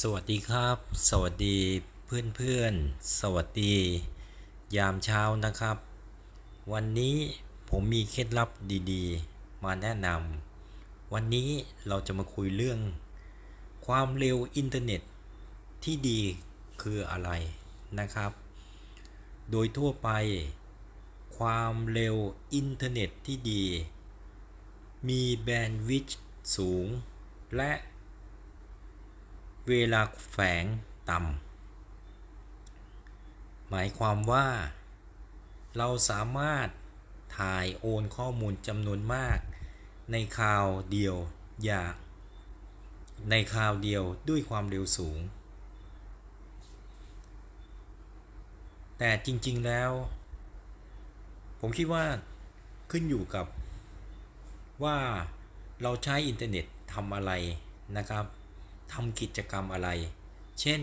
สวัสดีครับ สวัสดีเพื่อนเพื่อนๆสวัสดี ยามเช้านะครับ วันนี้ผมมีเคล็ดลับดีๆ มาแนะนำวันนี้เราจะมาคุยเรื่อง ความเร็วอินเทอร์เน็ตที่ดีคืออะไรนะครับ โดยทั่วไป ความเร็วอินเทอร์เน็ตที่ดี มีแบนด์วิดท์สูง และ เวลาแฝงต่ำ หมายความว่า เราสามารถถ่ายโอนข้อมูลจำนวนมาก ในคราวเดียวอย่างในคราวเดียวด้วยความเร็วสูง แต่จริงๆแล้ว ผมคิดว่าขึ้นอยู่กับว่าเราใช้อินเทอร์เน็ตทำอะไรนะครับ ทำกิจกรรมอะไร เช่น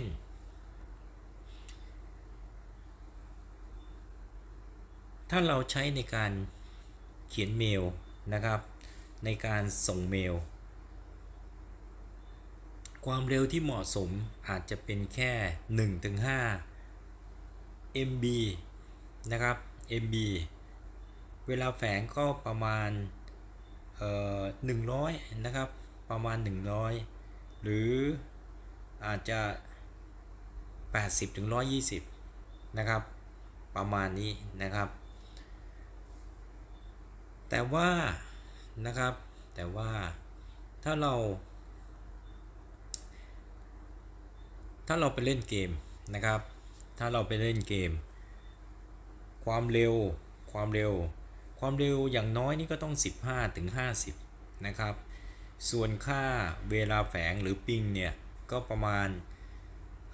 ถ้าเราใช้ในการเขียนเมลนะครับ ในการส่งเมล ความเร็วที่เหมาะสมอาจจะเป็นแค่ 1-5 MB นะครับ MB เวลาแฝงก็ประมาณเอ่อ100 นะครับ ประมาณ 100 หรืออาจจะ 80ถึง120นะครับ ประมาณนี้นะครับ แต่ว่านะครับ แต่ว่าถ้าเรา ถ้าเราไปเล่นเกมนะครับ ถ้าเราไปเล่นเกม ความเร็ว ความเร็ว ความเร็วอย่างน้อยนี่ก็ต้อง 15ถึง50 นะครับ ส่วนค่าเวลาแฝงหรือปิงเนี่ย ก็ประมาณ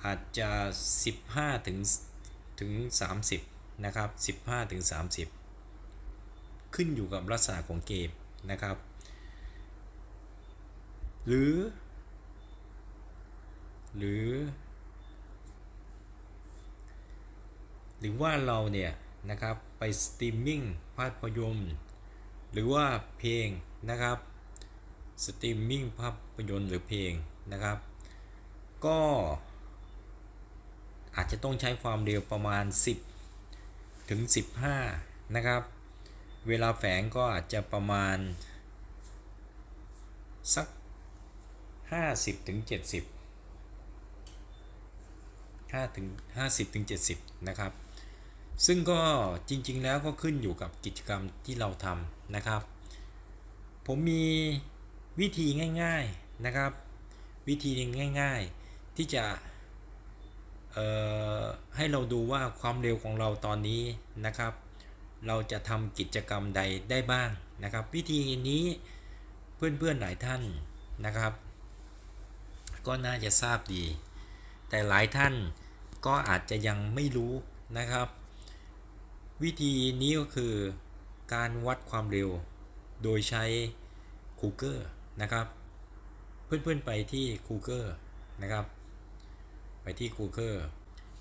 อาจจะ 15 ถึงถึง 30 นะครับ 15 ถึง 30 ขึ้นอยู่กับลักษณะของเกมนะครับ หรือ หรือ หรือว่าเราเนี่ยนะครับไปสตรีมมิ่งภาพยนตร์หรือว่าเพลงนะครับ สตรีมมิ่งภาพยนตร์หรือเพลงนะครับ ก็อาจจะต้องใช้ความเร็วประมาณ 10 ถึง 15 นะครับ เวลาแฝงก็อาจจะประมาณ สัก 50 ถึง 70 5ถึง50 ถึง 70 นะครับ ซึ่งก็จริงๆแล้วก็ขึ้นอยู่กับกิจกรรมที่เราทำนะครับ ผมมี วิธีง่าย ๆนะครับ วิธีง่าย ๆ ที่จะให้เราดูว่าความเร็วของเราตอนนี้นะครับ เราจะทำกิจกรรมใดได้บ้างนะครับ วิธีนี้เพื่อนๆหลายท่านนะครับ ก็น่าจะทราบดี แต่หลายท่านก็อาจจะยังไม่รู้นะครับ วิธีนี้ก็คือการวัดความเร็วโดยใช้ Google นะครับเพื่อนๆไปที่ Google นะครับไปที่ Google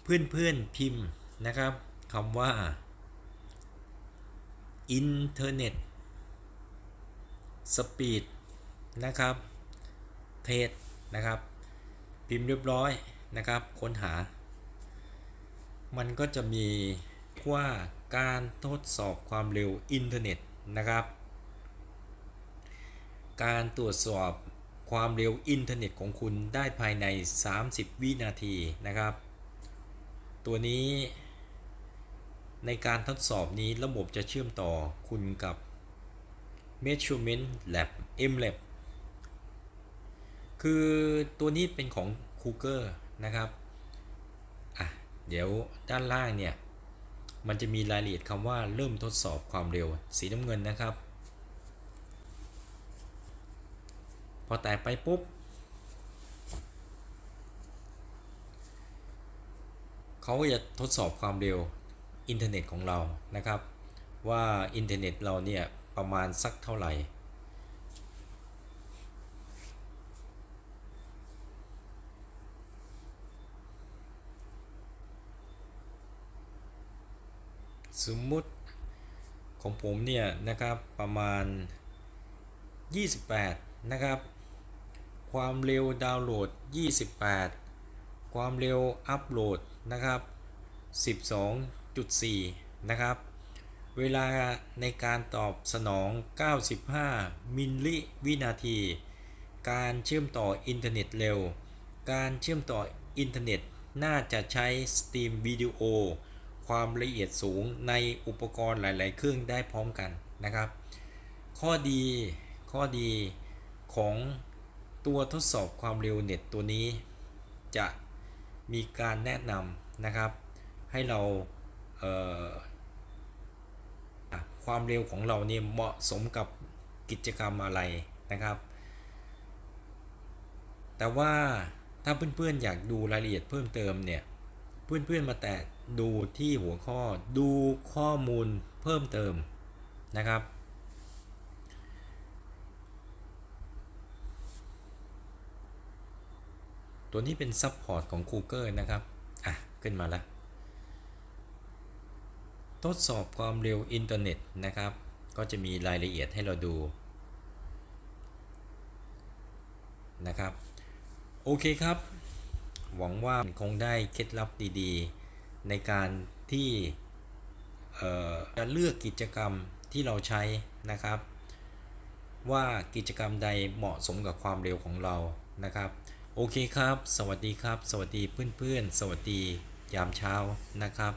เพื่อนๆพิมพ์นะครับคำว่า Internet Speed นะครับเทสนะครับ พิมพ์เรียบร้อยนะครับ ค้นหา มันก็จะมีว่าการทดสอบความเร็วอินเทอร์เน็ตนะครับ การตรวจสอบความเร็วอินเทอร์เน็ตของคุณได้ภายใน 30 วินาทีนะครับ ตัวนี้ในการทดสอบนี้ระบบจะเชื่อมต่อคุณกับ Measurement Lab MLab คือตัวนี้เป็นของ Google นะครับอะเดี๋ยวด้านล่างเนี่ย มันจะมีรายละเอียดคำว่าเริ่มทดสอบความเร็วสีน้ำเงินนะครับ พอแตะไปปุ๊บ เขาก็จะทดสอบความเร็วอินเทอร์เน็ตของเรานะครับ ว่าอินเทอร์เน็ตเราเนี่ยประมาณสักเท่าไหร่ สมมุติของผมเนี่ยนะครับประมาณ 28 นะครับ ความเร็วดาวน์โหลด 28 ความเร็วอัปโหลดนะครับ 12.4 นะครับ เวลาในการตอบสนอง 95 มิลลิวินาที การเชื่อมต่ออินเทอร์เน็ตเร็ว การเชื่อมต่ออินเทอร์เน็ตน่าจะใช้สตรีมวิดีโอ ความละเอียดสูงในอุปกรณ์หลาย ๆ เครื่องได้พร้อมกันนะครับ ข้อดีข้อดีของ ตัวทดสอบความเร็วเน็ตตัวนี้จะมีการแนะนำนะครับ ให้เราเความเร็วของเราเนี่ยเหมาะสมกับกิจกรรมอะไรนะครับ แต่ว่าถ้าเพื่อนๆอยากดูรายละเอียดเพิ่มเติมเนี่ย เพื่อนๆมาแตะดูที่หัวข้อดูข้อมูลเพิ่มเติมนะครับ ตัวนี้เป็นซับพอร์ตของ Google นะครับ อะ ขึ้นมาแล้ว ทดสอบความเร็วอินเทอร์เน็ตนะครับ ก็จะมีรายละเอียดให้เราดู นะครับ โอเคครับ หวังว่าคงได้เคล็ดลับดีๆ ในการที่จะเลือกกิจกรรมที่เราใช้นะครับ ว่ากิจกรรมใดเหมาะสมกับความเร็วของเรานะครับ โอเคครับ สวัสดีครับ สวัสดีเพื่อนๆ สวัสดียามเช้านะครับ